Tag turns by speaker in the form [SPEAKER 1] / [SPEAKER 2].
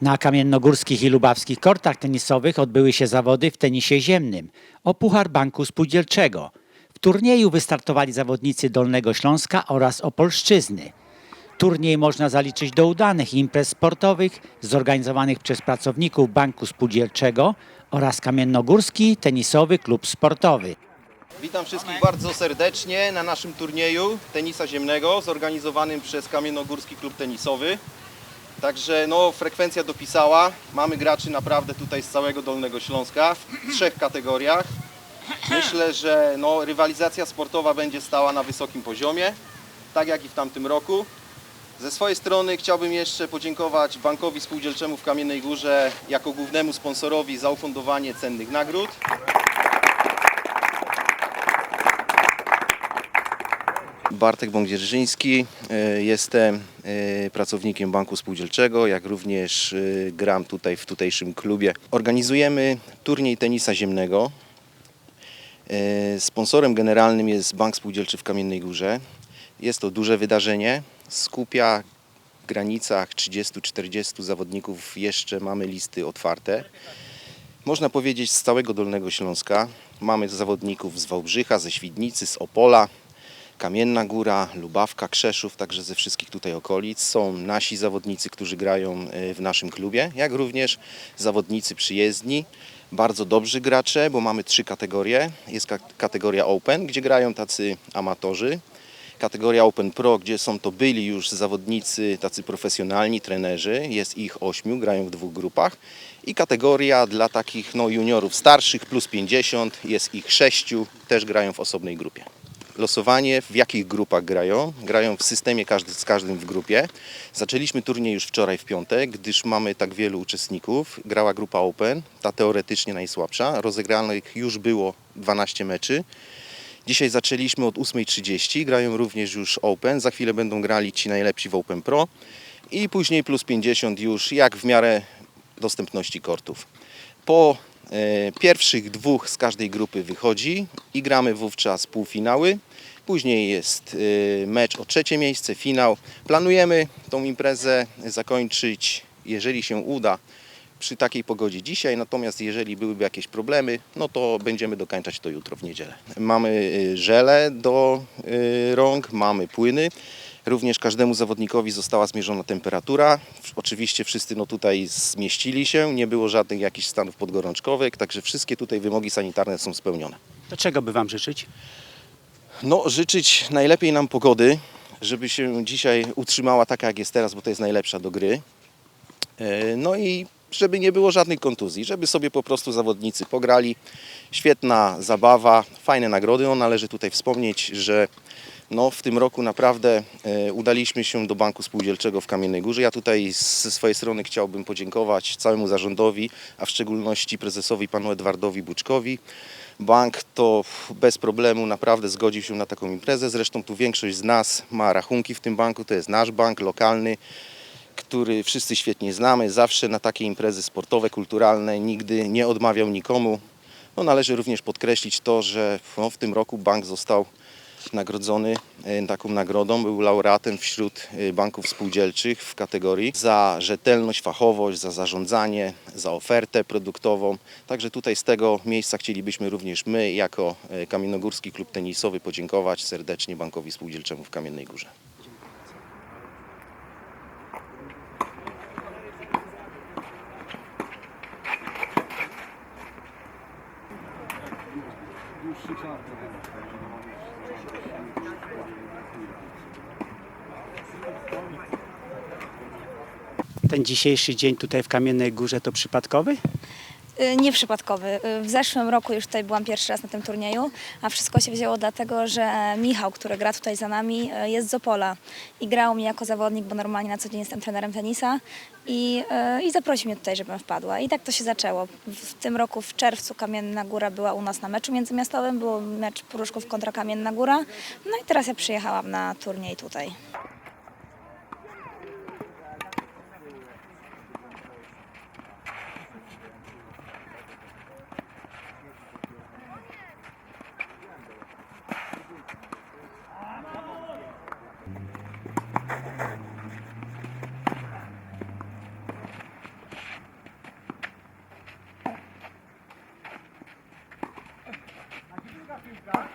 [SPEAKER 1] Na kamiennogórskich i lubawskich kortach tenisowych odbyły się zawody w tenisie ziemnym o Puchar Banku Spółdzielczego. W turnieju wystartowali zawodnicy Dolnego Śląska oraz Opolszczyzny. Turniej można zaliczyć do udanych imprez sportowych zorganizowanych przez pracowników Banku Spółdzielczego oraz Kamiennogórski Tenisowy Klub Sportowy.
[SPEAKER 2] Witam wszystkich bardzo serdecznie na naszym turnieju tenisa ziemnego zorganizowanym przez Kamiennogórski Klub Tenisowy. Także no, frekwencja dopisała. Mamy graczy naprawdę tutaj z całego Dolnego Śląska w trzech kategoriach. Myślę, że no, rywalizacja sportowa będzie stała na wysokim poziomie, tak jak i w tamtym roku. Ze swojej strony chciałbym jeszcze podziękować Bankowi Spółdzielczemu w Kamiennej Górze jako głównemu sponsorowi za ufundowanie cennych nagród. Bartek Bądzierżyński, e, jestem e, pracownikiem Banku Spółdzielczego, jak również e, gram tutaj w tutejszym klubie. Organizujemy turniej tenisa ziemnego. Sponsorem generalnym jest Bank Spółdzielczy w Kamiennej Górze. Jest to duże wydarzenie, skupia w granicach 30-40 zawodników, jeszcze mamy listy otwarte. Można powiedzieć z całego Dolnego Śląska. Mamy zawodników z Wałbrzycha, ze Świdnicy, z Opola, Kamienna Góra, Lubawka, Krzeszów, także ze wszystkich tutaj okolic. Są nasi zawodnicy, którzy grają e, w naszym klubie, jak również zawodnicy przyjezdni. Bardzo dobrzy gracze, bo mamy trzy kategorie. Jest ka- kategoria Open, gdzie grają tacy amatorzy. Kategoria Open Pro, gdzie są to byli już zawodnicy, tacy profesjonalni, trenerzy. Jest ich ośmiu, grają w dwóch grupach. I kategoria dla takich no, juniorów starszych, plus 50, jest ich sześciu, też grają w osobnej grupie losowanie, w jakich grupach grają. Grają w systemie każdy z każdym w grupie. Zaczęliśmy turniej już wczoraj w piątek, gdyż mamy tak wielu uczestników. Grała grupa Open, ta teoretycznie najsłabsza. Rozegranych już było 12 meczy. Dzisiaj zaczęliśmy od 8.30, grają również już Open. Za chwilę będą grali ci najlepsi w Open Pro. I później plus 50 już jak w miarę dostępności kortów. Po pierwszych dwóch z każdej grupy wychodzi i gramy wówczas półfinały. Później jest e, mecz o trzecie miejsce, finał. Planujemy tą imprezę zakończyć, jeżeli się uda, przy takiej pogodzie dzisiaj, natomiast jeżeli byłyby jakieś problemy, no to będziemy dokończać to jutro w niedzielę. Mamy y, żele do rąk, mamy płyny. Również każdemu zawodnikowi została zmierzona temperatura. Oczywiście wszyscy no tutaj zmieścili się, nie było żadnych jakichś stanów podgorączkowych, także wszystkie tutaj wymogi sanitarne są spełnione.
[SPEAKER 1] To czego by Wam życzyć?
[SPEAKER 2] No, życzyć najlepiej nam pogody, żeby się dzisiaj utrzymała taka jak jest teraz, bo to jest najlepsza do gry. E, No i żeby nie było żadnych kontuzji, żeby sobie po prostu zawodnicy pograli. Świetna zabawa, fajne nagrody. No, należy tutaj wspomnieć, że no, w tym roku naprawdę e, udaliśmy się do Banku Spółdzielczego w Kamiennej Górze. Ja tutaj ze swojej strony chciałbym podziękować całemu zarządowi, a w szczególności prezesowi panu Edwardowi Buczkowi. Bank to bez problemu naprawdę zgodził się na taką imprezę. Zresztą tu większość z nas ma rachunki w tym banku. To jest nasz bank lokalny, który wszyscy świetnie znamy. Zawsze na takie imprezy sportowe, kulturalne nigdy nie odmawiał nikomu. No, należy również podkreślić to, że no, w tym roku bank został nagrodzony e, taką nagrodą. Był laureatem wśród e, banków spółdzielczych w kategorii za rzetelność, fachowość, za zarządzanie, za ofertę produktową. Także tutaj z tego miejsca chcielibyśmy również my, jako e, Kamiennogórski Klub Tenisowy, podziękować serdecznie Bankowi Spółdzielczemu w Kamiennej Górze.
[SPEAKER 1] Ten dzisiejszy dzień tutaj w Kamiennej Górze to przypadkowy?
[SPEAKER 3] Y, Nieprzypadkowy. Y, W zeszłym roku już tutaj byłam pierwszy raz na tym turnieju, a wszystko się wzięło dlatego, że Michał, który gra tutaj za nami, y, jest z Opola i grał mi jako zawodnik, bo normalnie na co dzień jestem trenerem tenisa i, i zaprosił mnie tutaj, żebym wpadła. I tak to się zaczęło. W tym roku w czerwcu Kamienna Góra była u nas na meczu międzymiastowym, był mecz Pruszków kontra Kamienna Góra, no i teraz ja przyjechałam na turniej tutaj. She's got